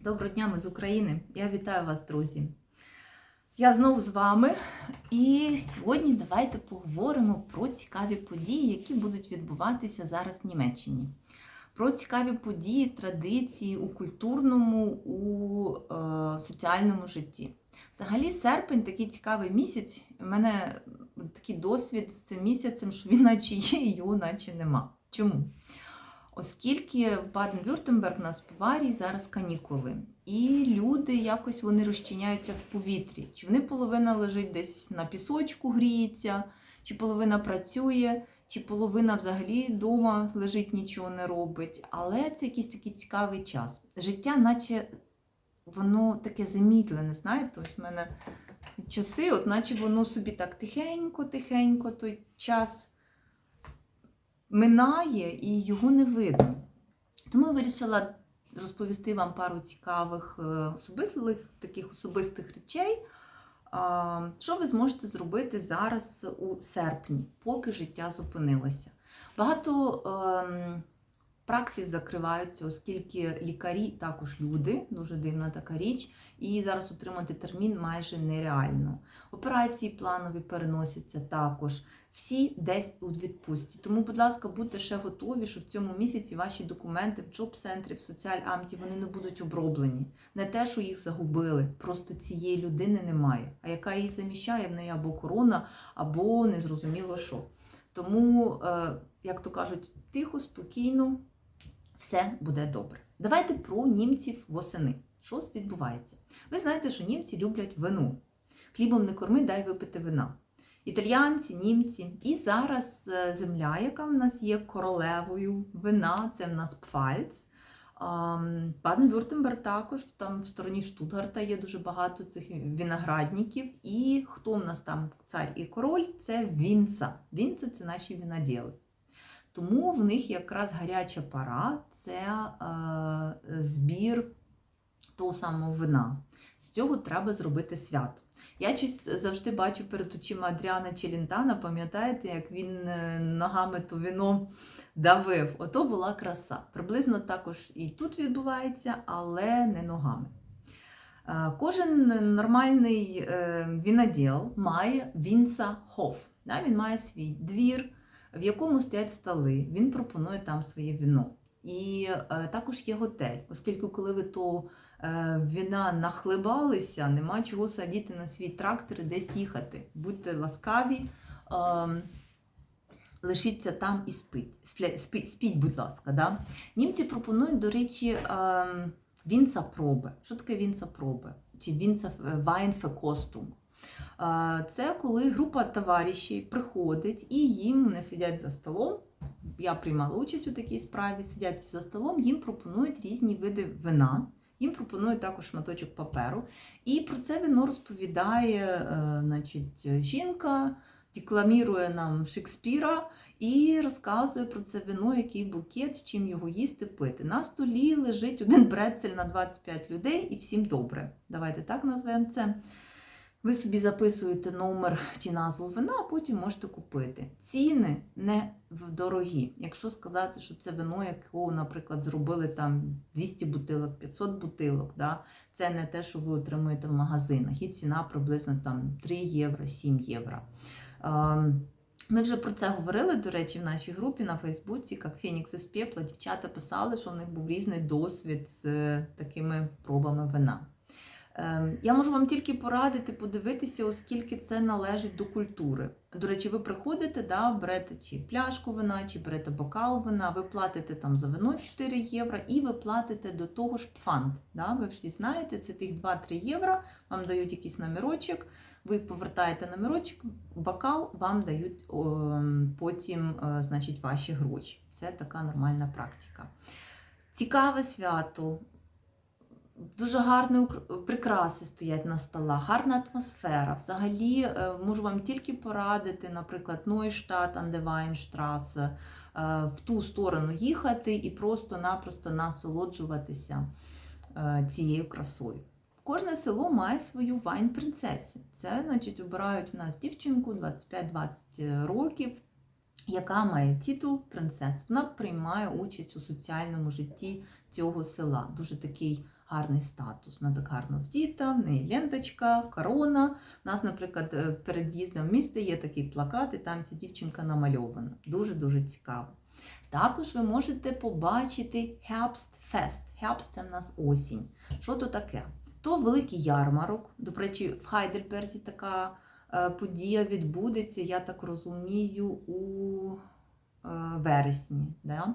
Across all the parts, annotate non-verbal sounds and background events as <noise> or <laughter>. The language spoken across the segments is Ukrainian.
Доброго дня, ми з України. Я вітаю вас, друзі. Я знову з вами. І сьогодні давайте поговоримо про цікаві події, які будуть відбуватися зараз в Німеччині. Про цікаві події, традиції у культурному, у е, соціальному житті. Взагалі, серпень такий цікавий місяць. У мене такий досвід з цим місяцем, що він наче є, його наче нема. Чому? Оскільки в Баден-Вюртемберг на Баварії зараз канікули, і люди якось вони розчиняються в повітрі. Чи вони половина лежить десь на пісочку, гріється, чи половина працює, чи половина взагалі вдома лежить, нічого не робить. Але це якийсь такий цікавий час. Життя, наче воно таке замітлене, знаєте, ось в мене часи, от наче воно собі так тихенько-тихенько той час минає і його не видно. Тому я вирішила розповісти вам пару цікавих е, особистих таких особистих речей, що ви зможете зробити зараз у серпні, поки життя зупинилося. Багато ем, праксис закриваються, оскільки лікарі також люди, дуже дивна така річ, і зараз отримати термін майже нереально. Операції планові переносяться також. Всі десь у відпустці. Тому, будь ласка, будьте ще готові, що в цьому місяці ваші документи в джоб-центрі, в соціальамті вони не будуть оброблені. Не те, що їх загубили, просто цієї людини немає. А яка її заміщає, в неї або корона, або незрозуміло що. Тому, е, як то кажуть, тихо, спокійно, все буде добре. Давайте про німців восени. Що відбувається? Ви знаєте, що німці люблять вино. Хлібом не корми, дай випити вина. Італіянці, німці. І зараз е, земля, яка в нас є королевою вина, це в нас Пфальц. Баден-Вюртемберг також, там в стороні Штутгарта є дуже багато цих виноградників. І хто в нас там цар і король? Це Вінца. Вінца це наші виноділи. Тому в них якраз гаряча пора це е, збір того самого вина. З цього треба зробити свято. Я щось завжди бачу перед очима Адріана Челінтана, пам'ятаєте, як він е, ногами то вино давив? Ото була краса. Приблизно також і тут відбувається, але не ногами. Е, Кожен нормальний е, віноділ має вінца-хоф. Він має свій двір, в якому стоять столи, він пропонує там своє віно. І також є готель, оскільки коли ви то віна нахлебалися, нема чого садити на свій трактор і десь їхати. Будьте ласкаві, лишіться там і спіть. Спіть, спіть будь ласка. Да? Німці пропонують, до речі, вінца-проби. Що таке вінца-проби? Чи вінца вайнфекостум? Це коли група товаришів приходить і їм вони сидять за столом. Я приймала участь у такій справі, сидять за столом, їм пропонують різні види вина. Їм пропонують також шматочок паперу. І про це вино розповідає е, значить, жінка, декламірує нам Шекспіра і розказує про це вино, який букет, з чим його їсти, пити. На столі лежить один брецель на 25 людей і всім добре. Давайте так назвемо це. Ви собі записуєте номер чи назву вина, а потім можете купити. Ціни не дорогі. Якщо сказати, що це вино, якого, наприклад, зробили там 200 бутилок, 500 бутилок, да? це не те, що ви отримуєте в магазинах. І ціна приблизно там 3 євро, 7 євро. Ми вже про це говорили, до речі, в нашій групі на Фейсбуці, як Фенікс із Пепла, дівчата писали, що в них був різний досвід з такими пробами вина. Я можу вам тільки порадити, подивитися, оскільки це належить до культури. До речі, ви приходите, да, берете чи пляшку вина, чи берете бокал вина, ви платите там за вино 4 євро і ви платите до того ж пфанд. Да? Ви всі знаєте, це тих 2-3 євро, вам дають якийсь номерочок, ви повертаєте номерочок, бокал, вам дають о, потім е, значить, ваші гроші. Це така нормальна практика. Цікаве свято. Дуже гарні прикраси стоять на столах, гарна атмосфера. Взагалі, е, можу вам тільки порадити, наприклад, Нойштадт, Андевайнштрасе, е, в ту сторону їхати і просто-напросто насолоджуватися е, цією красою. Кожне село має свою вайн-принцесі. Це, значить, обирають в нас дівчинку 25-20 років, яка має титул принцес. Вона приймає участь у соціальному житті цього села. Дуже такий гарний статус. Вона так гарно вдіта, в неї ленточка, корона. У нас, наприклад, е, перед в'їздом в місто є такий плакат, і там ця дівчинка намальована. Дуже-дуже цікаво. Також ви можете побачити Herbstfest. Herbst – це в нас осінь. Що то таке? То великий ярмарок. До речі, в Хайдельберзі така е, подія відбудеться, я так розумію, у е, вересні. Да?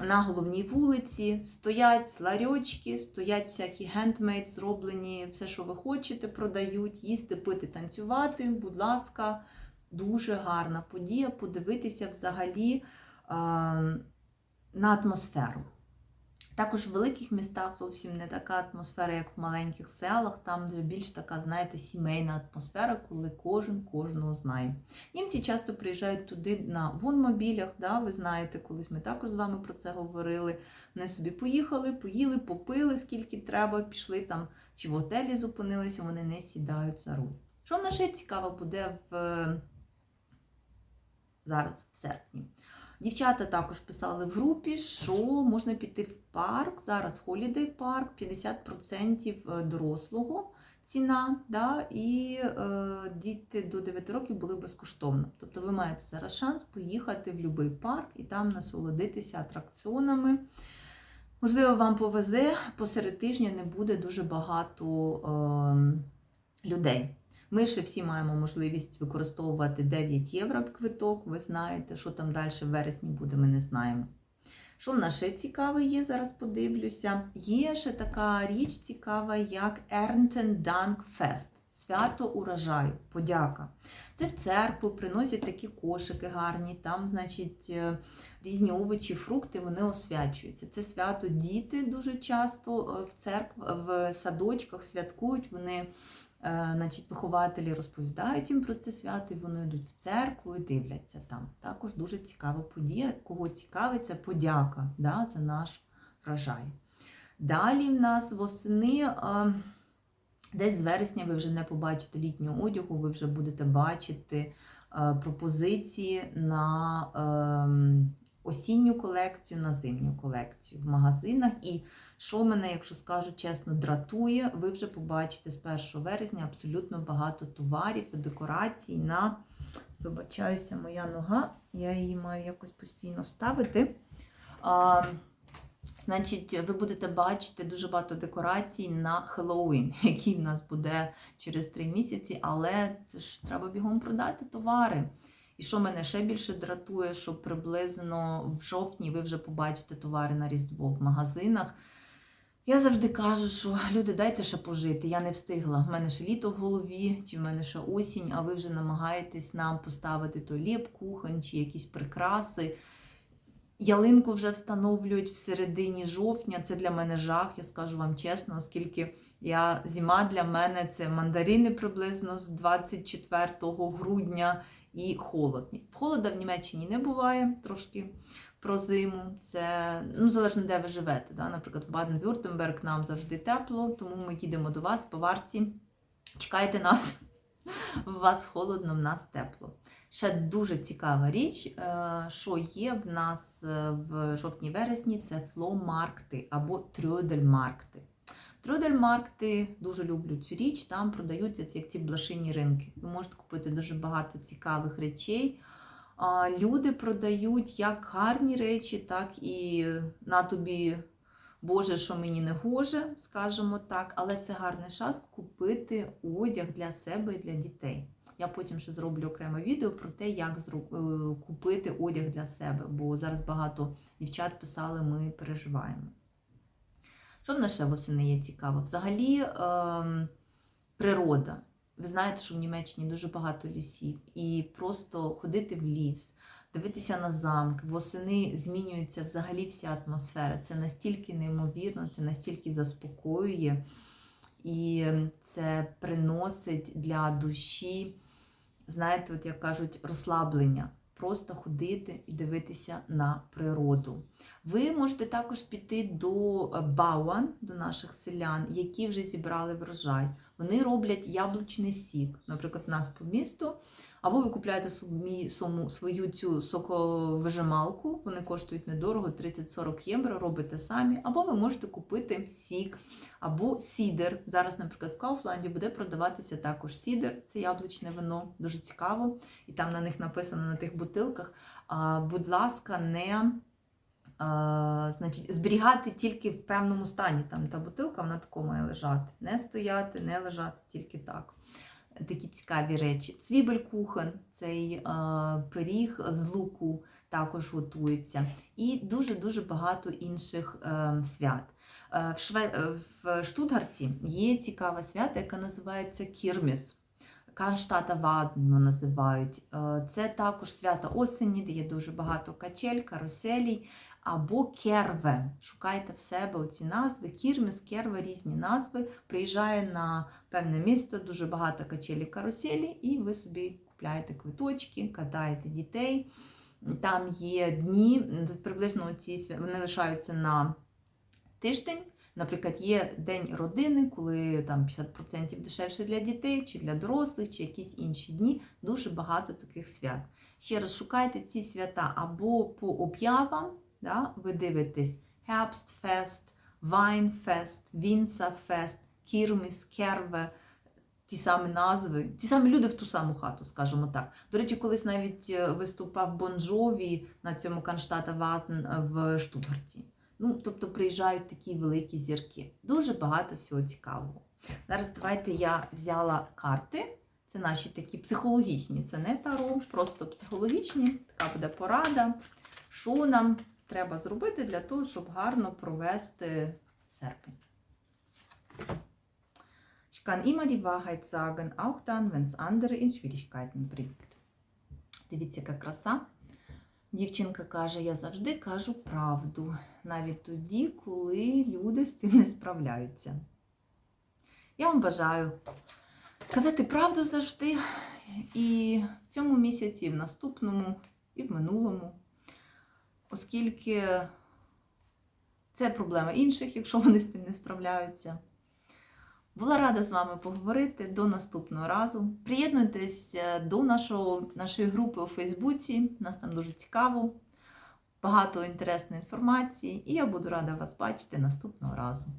На головній вулиці стоять ларьочки, стоять всякі гендмейд, зроблені, все, що ви хочете, продають, їсти, пити, танцювати. Будь ласка, дуже гарна подія. Подивитися взагалі а, на атмосферу. Також в великих містах зовсім не така атмосфера, як в маленьких селах. Там вже більш така, знаєте, сімейна атмосфера, коли кожен кожного знає. Німці часто приїжджають туди на вонмобілях. Да? Ви знаєте, колись ми також з вами про це говорили. Вони собі поїхали, поїли, попили скільки треба, пішли там чи в готелі зупинилися, вони не сідають за руль. Що в нас ще цікаво буде в зараз, в серпні? Дівчата також писали в групі, що можна піти в парк. Зараз Holiday парк, 50% дорослого ціна, да, і е, діти до 9 років були безкоштовно. Тобто ви маєте зараз шанс поїхати в будь-який парк і там насолодитися атракціонами. Можливо, вам повезе, посеред тижня не буде дуже багато е, людей. Ми ще всі маємо можливість використовувати 9 євро квиток. Ви знаєте, що там далі в вересні буде, ми не знаємо. Що в нас ще цікаве є, зараз подивлюся. Є ще така річ цікава, як Ernten Dank Fest. Свято урожаю, подяка. Це в церкву приносять такі кошики гарні, там, значить, е, різні овочі, фрукти вони освячуються. Це свято діти дуже часто е, в церкв, в садочках святкують. Вони значить, вихователі розповідають їм про це свято, і вони йдуть в церкву і дивляться там. Також дуже цікава подія. Кого цікавиться, подяка да, за наш врожай. Далі в нас восени, е, десь з вересня ви вже не побачите літнього одягу, ви вже будете бачити е, пропозиції на ем, осінню колекцію, на зимню колекцію в магазинах. І що мене, якщо скажу чесно, дратує, ви вже побачите з 1 вересня абсолютно багато товарів і декорацій на, вибачаюся, моя нога, я її маю якось постійно ставити. А, Значить, ви будете бачити дуже багато декорацій на Хеллоуін, <laughs> який в нас буде через 3 місяці, але це ж треба бігом продати товари. І що мене ще більше дратує, що приблизно в жовтні ви вже побачите товари на Різдво в магазинах. Я завжди кажу, що люди, дайте ще пожити. Я не встигла. В мене ще літо в голові, чи в мене ще осінь, а ви вже намагаєтесь нам поставити то ліп, кухонь, чи якісь прикраси. Ялинку вже встановлюють в середині жовтня. Це для мене жах, я скажу вам чесно, оскільки я зима для мене це мандарини приблизно з 24 грудня і холодні. Холода в Німеччині не буває трошки про зиму. Це ну, залежно, де ви живете. Да? Наприклад, в Баден-Вюртемберг нам завжди тепло, тому ми їдемо до вас по варті. Чекайте нас. <laughs> В вас холодно, в нас тепло. Ще дуже цікава річ, е, що є в нас е, в жовтні-вересні, це фломаркти або трьодельмаркти. Трьодельмаркти дуже люблю цю річ, там продаються ці, як ці блошині ринки. Ви можете купити дуже багато цікавих речей. Люди продають як гарні речі, так і на тобі, Боже, що мені не гоже, скажімо так, але це гарний шанс купити одяг для себе і для дітей. Я потім ще зроблю окреме відео про те, як купити одяг для себе, бо зараз багато дівчат писали, ми переживаємо. Що в нас ще восени є цікаво? Взагалі е, природа. Ви знаєте, що в Німеччині дуже багато лісів, і просто ходити в ліс, дивитися на замки, восени змінюється взагалі вся атмосфера. Це настільки неймовірно, це настільки заспокоює, і це приносить для душі, знаєте, от як кажуть, розслаблення просто ходити і дивитися на природу. Ви можете також піти до е, Бауан, до наших селян, які вже зібрали врожай. Вони роблять яблучний сік. Наприклад, у нас по місту Або ви купляєте свою цю соковижималку, вони коштують недорого, 30-40 євро, робите самі, або ви можете купити сік, або сідер. Зараз, наприклад, в Кауфланді буде продаватися також сідер, це яблучне вино, дуже цікаво. І там на них написано на тих бутилках. Будь ласка, не значить, зберігати тільки в певному стані. Там та бутилка вона тако має лежати. Не стояти, не лежати, тільки так. Такі цікаві речі. Цвібель-кухен, цей а, пиріг з луку також готується. І дуже-дуже багато інших е, свят. Е, В, Шве... е, в Штутгарті є цікаве свято, яке називається Кірміс. Канштата Ваден його називають. Це також свято осені, де є дуже багато качель, каруселій або керве. Шукайте в себе оці назви. Кірміс, керве, різні назви. Приїжджає на певне місто, дуже багато качелі, каруселі, і ви собі купляєте квиточки, катаєте дітей. Там є дні, приблизно ці вони лишаються на тиждень. Наприклад, є день родини, коли там 50% дешевше для дітей, чи для дорослих, чи якісь інші дні. Дуже багато таких свят. Ще раз шукайте ці свята або по об'явам, да? ви дивитесь Herbstfest, Weinfest, Winzerfest, Kirmes, Керве, ті самі назви, ті самі люди в ту саму хату, скажімо так. До речі, колись навіть е, виступав Бонжові на цьому Канштата Вазен е, в Штутгарті. Ну, тобто приїжджають такі великі зірки. Дуже багато всього цікавого. Зараз давайте я взяла карти. Це наші такі психологічні, це не таро, просто психологічні. Така буде порада. Що нам треба зробити для того, щоб гарно провести серпень. Ich kann immer die Wahrheit sagen, auch dann, wenn es andere in Schwierigkeiten bringt. Дивіться, яка краса. Дівчинка каже: Я завжди кажу правду, навіть тоді, коли люди з цим не справляються. Я вам бажаю казати правду завжди, і в цьому місяці, і в наступному, і в минулому, оскільки це проблема інших, якщо вони з цим не справляються. Була рада з вами поговорити до наступного разу. Приєднуйтесь е, до нашого, нашої групи у Фейсбуці. Нас там дуже цікаво, багато інтересної інформації, і я буду рада вас бачити наступного разу.